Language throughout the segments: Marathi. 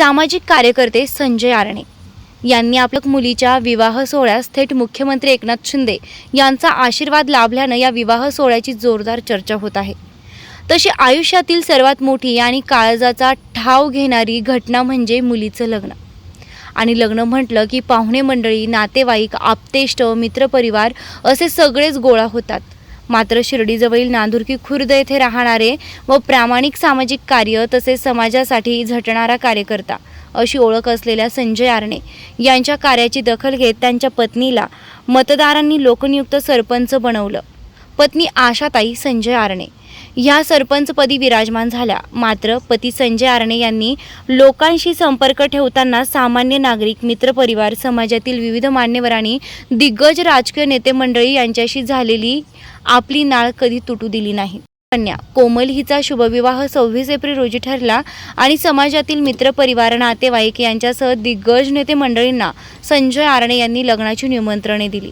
सामाजिक कार्यकर्ते संजय आरणे. यांनी आपल्या मुलीच्या विवाह सोहळ्यास थेट मुख्यमंत्री एकनाथ शिंदे यांचा आशीर्वाद लाभल्यानं या विवाह सोहळ्याची जोरदार चर्चा होत आहे. तशी आयुष्यातील सर्वात मोठी आणि काळजाचा ठाव घेणारी घटना म्हणजे मुलीचं लग्न. आणि लग्न म्हटलं की पाहुणे मंडळी नातेवाईक आप्तेष्ट मित्रपरिवार असे सगळेच गोळा होतात. मात्र शिर्डीजवळील नांदुरकी खुर्द येथे राहणारे व प्रामाणिक सामाजिक कार्य तसेच समाजासाठी झटणारा कार्यकर्ता अशी ओळख असलेल्या संजय आरणे यांच्या कार्याची दखल घेत त्यांच्या पत्नीला मतदारांनी लोकनियुक्त सरपंच बनवलं. पत्नी आशाताई संजय आरणे. ह्या सरपंचपदी विराजमान झाल्या. मात्र पती संजय आरणे यांनी लोकांशी संपर्क ठेवताना सामान्य नागरिक मित्रपरिवार समाजातील विविध मान्यवरांनी दिग्गज राजकीय नेते मंडळी यांच्याशी झालेली आपली नाळ कधी तुटू दिली नाही. कन्या कोमल हिचा शुभविवाह सव्वीस एप्रिल रोजी ठरला आणि समाजातील मित्रपरिवार नातेवाईक यांच्यासह दिग्गज नेते मंडळींना संजय आरणे यांनी लग्नाची निमंत्रणे दिली.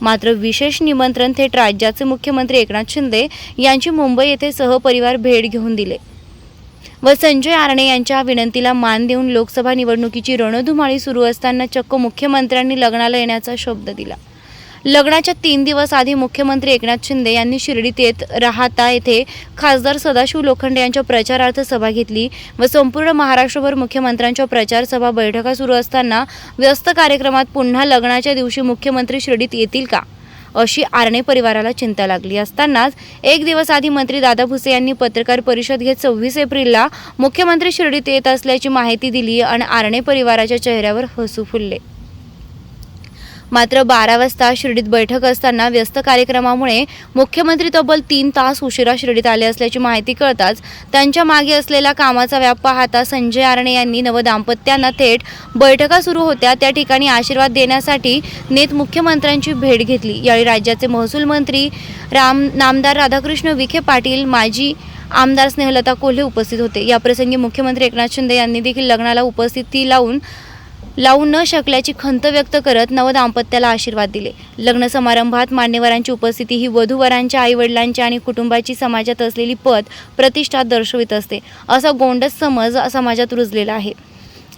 मात्र विशेष निमंत्रण थेट राज्याचे मुख्यमंत्री एकनाथ शिंदे यांची मुंबई येथे सहपरिवार भेट घेऊन दिले. व संजय आरणे यांच्या विनंतीला मान देऊन लोकसभा निवडणुकीची रणधुमाळी सुरू असताना चक्क मुख्यमंत्र्यांनी लग्नाला येण्याचा शब्द दिला. लग्नाच्या तीन दिवस आधी मुख्यमंत्री एकनाथ शिंदे यांनी शिर्डीत येत राहता येथे खासदार सदाशिव लोखंडे यांच्या प्रचारार्थ सभा घेतली व संपूर्ण महाराष्ट्रभर मुख्यमंत्र्यांच्या प्रचारसभा बैठका सुरू असताना व्यस्त कार्यक्रमात पुन्हा लग्नाच्या दिवशी मुख्यमंत्री शिर्डीत येतील का? अशी आरणे परिवाराला चिंता लागली असतानाच एक दिवस आधी मंत्री दादा भुसे यांनी पत्रकार परिषद घेत सव्वीस एप्रिलला मुख्यमंत्री शिर्डीत येत असल्याची माहिती दिली आणि आरणे परिवाराच्या चेहऱ्यावर हसू फुलले. मात्र बारा वाजता शिर्डीत बैठक असताना व्यस्त कार्यक्रमामुळे मुख्यमंत्री तब्बल तीन तास उशिरा शिर्डीत आले असल्याची माहिती कळताच त्यांच्या मागे असलेला कामाचा व्याप पाहता संजय आरणे यांनी नवदाम्पत्यांना थेट बैठका सुरू होत्या. त्या ठिकाणी आशीर्वाद देण्यासाठी नेत मुख्यमंत्र्यांची भेट घेतली. यावेळी राज्याचे महसूल मंत्री राम नामदार राधाकृष्ण विखे पाटील माजी आमदार स्नेहलता कोल्हे उपस्थित होते. याप्रसंगी मुख्यमंत्री एकनाथ शिंदे यांनी देखील लग्नाला उपस्थिती लावून लावू न शकल्याची खंत व्यक्त करत नवदाम्पत्याला आशीर्वाद दिले. लग्न समारंभात मान्यवरांची उपस्थिती ही वधूवरांच्या आईवडिलांची आणि कुटुंबाची समाजात असलेली पद प्रतिष्ठा दर्शवित असते. असा गोंडस समज समाजात रुजलेला आहे.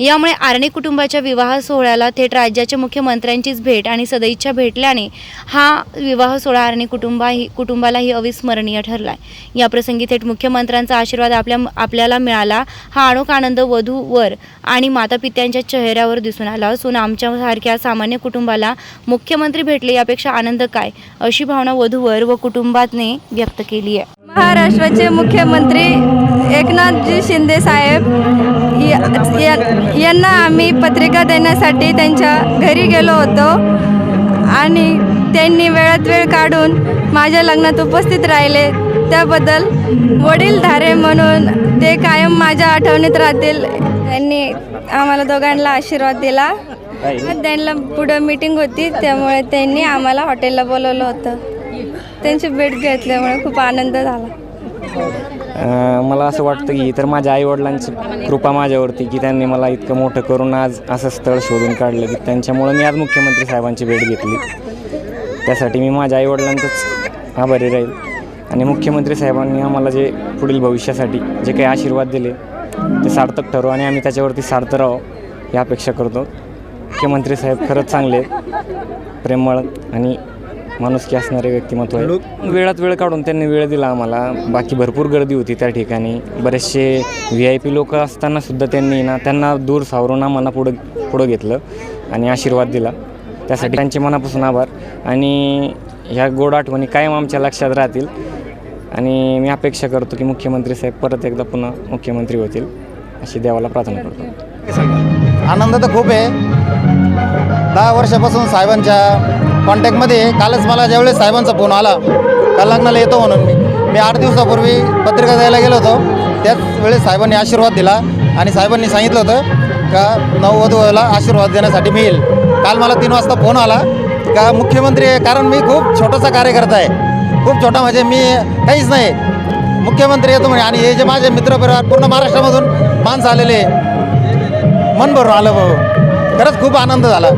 यामुळे आर्णे कुटुंबाच्या विवाह सोहळ्याला थेट राज्याच्या मुख्यमंत्र्यांचीच भेट आणि सदैच्छा भेटल्याने हा विवाह सोहळा आर्णे कुटुंबाही कुटुंबालाही अविस्मरणीय ठरला याप्रसंगी थेट मुख्यमंत्र्यांचा आशीर्वाद आपल्या आपल्याला मिळाला. हा अणोख आनंद वधूवर आणि मातापित्यांच्या चेहऱ्यावर दिसून आला असून आमच्यासारख्या सामान्य कुटुंबाला मुख्यमंत्री भेटले यापेक्षा आनंद काय अशी भावना वधूवर व कुटुंबाने व्यक्त केली आहे. महाराष्ट्राचे मुख्यमंत्री एकनाथजी शिंदे साहेब या- या- यांना आम्ही पत्रिका देण्यासाठी त्यांच्या घरी गेलो होतो. आणि त्यांनी वेळात वेळ काढून माझ्या लग्नात उपस्थित राहिले. त्याबद्दल वडीलधारे म्हणून ते कायम माझ्या आठवणीत राहतील. त्यांनी आम्हाला दोघांना आशीर्वाद दिला. त्यांना पुढं मीटिंग होती त्यामुळे त्यांनी आम्हाला हॉटेलला बोलवलं होतं. त्यांची भेट घेतल्यामुळे खूप आनंद झाला. अं, मला असं वाटतं की तर माझ्या आईवडिलांची कृपा माझ्यावरती की त्यांनी मला इतकं मोठं करून आज असं स्थळ शोधून काढलं की त्यांच्यामुळं मी आज मुख्यमंत्री साहेबांची भेट घेतली. त्यासाठी मी माझ्या आईवडिलांचंच आभारी राहील. आणि मुख्यमंत्री साहेबांनी आम्हाला जे पुढील भविष्यासाठी जे काही आशीर्वाद दिले ते सार्थक ठरू आणि आम्ही त्याच्यावरती सार्थ राहू ही अपेक्षा करतो. मुख्यमंत्री साहेब खरंच चांगले आहेत. प्रेमळ आणि माणुसकी असणारे व्यक्तिमत्व आहे. वेळात वेळ काढून त्यांनी वेळ दिला आम्हाला. बाकी भरपूर गर्दी होती त्या ठिकाणी. बरेचसे व्ही आय पी लोक असताना सुद्धा त्यांनी ना त्यांना दूर सावरून आम्हाला पुढं पुढं घेतलं आणि आशीर्वाद दिला. त्यासाठी त्यांचे मनापासून आभार. आणि ह्या गोड आठवणी कायम आमच्या लक्षात राहतील. आणि मी अपेक्षा करतो की मुख्यमंत्री साहेब परत एकदा पुन्हा मुख्यमंत्री होतील अशी देवाला प्रार्थना करतो. आनंद तर खूप आहे. दहा वर्षापासून साहेबांच्या कॉन्टॅक्टमध्ये कालच मला ज्यावेळेस साहेबांचा फोन आला का लग्नाला येतो म्हणून मी. मी आठ दिवसापूर्वी पत्रिका द्यायला गेलो होतो. त्याच वेळेस साहेबांनी आशीर्वाद दिला आणि साहेबांनी सांगितलं होतं का नववधूला आशीर्वाद देण्यासाठी मी येईल. काल मला तीन वाजता फोन आला का मुख्यमंत्री आहे कारण मी खूप छोटासा कार्यकर्ता आहे. खूप छोटा म्हणजे मी काहीच नाही. मुख्यमंत्री येतो म्हणजे आणि हे जे माझे मित्रपरिवार पूर्ण महाराष्ट्रामधून माणसं आलेले मन भरून आलं भाऊ. खरंच खूप आनंद झाला.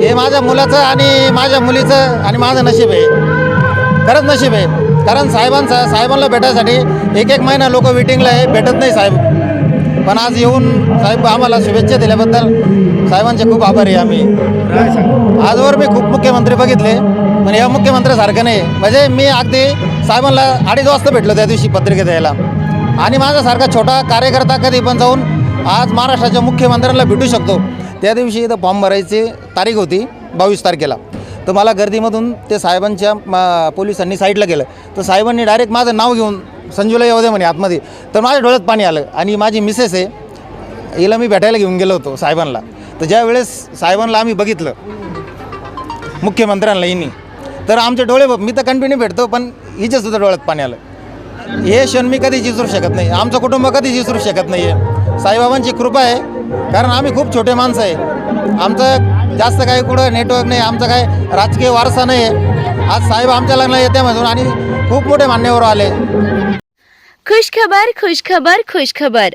हे माझ्या मुलाचं आणि माझ्या मुलीचं आणि माझं नशीब आहे. खरंच नशीब आहे. कारण साहेबांचा साहेबांना भेटायसाठी एक एक महिना लोक वेटिंगला आहे. भेटत नाही साहेब. पण आज येऊन साहेब आम्हाला शुभेच्छा दिल्याबद्दल साहेबांचे खूप आभारी आहे आम्ही. आजवर मी खूप मुख्यमंत्री बघितले पण या मुख्यमंत्र्यासारखं नाही. म्हणजे मी अगदी साहेबांना अडीच वाजता भेटलो त्या दिवशी पत्रिका द्यायला. आणि माझ्यासारखा छोटा कार्यकर्ता कधी पण जाऊन आज महाराष्ट्राच्या मुख्यमंत्र्यांना भेटू शकतो. त्या दिवशी इथं फॉर्म भरायची तारीख होती बावीस तारखेला. तर मला गर्दीमधून ते साहेबांच्या पोलिसांनी साईडला गेलं तर साहेबांनी डायरेक्ट माझं नाव घेऊन संजूला येऊ दे म्हणे आतमध्ये. तर माझ्या डोळ्यात पाणी आलं आणि माझी मिसेस आहे हिला मी भेटायला घेऊन गेलो होतो साहेबांना. तर ज्या वेळेस साहेबांना आम्ही बघितलं मुख्यमंत्र्यांना हिनी तर आमचे डोळे मी तर कंटिन्यू भेटतो पण हिच्यासुद्धा डोळ्यात पाणी आलं. हे क्षण मी कधीच विसरू शकत नाही. आमचं कुटुंब कधीच विसरू शकत नाही आहे साईबाबांची कृपा आहे. कारण आम्ही खूप छोटे माणसं आहे. आमचं जास्त काही कुठं नेटवर्क नाही आमचं काय राजकीय वारसा नाही आहे. आज साहेब आमच्या लग्नाला येते म्हणून आणि खूप मोठे मान्यवर आले. खुश खबर खुश खबर खुश खबर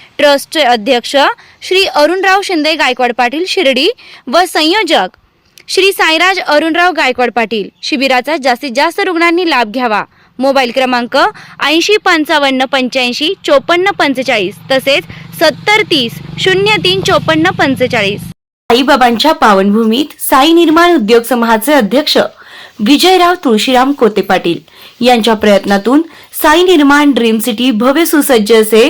ट्रस्टचे अध्यक्ष श्री अरुणराव शिंदे गायकवाड पाटील शिर्डी व संयोजक श्री साईराज अरुणराव गायकवाड पाटील. शिबिराचा जास्तीत जास्त रुग्णांनी लाभ घ्यावा. मोबाईल क्रमांक ऐंशी पंचावन्न पंच्याऐंशी चोपन्न पंचेचाळीस तसेच सत्तर तीस शून्य तीन चोपन्न पंचेचाळीस. साईबाबांच्या पावनभूमीत साई निर्माण उद्योग समूहाचे अध्यक्ष विजयराव तुळशीराम कोते पाटील यांच्या प्रयत्नातून साई निर्माण ड्रीम सिटी भव्य सुसज्ज असे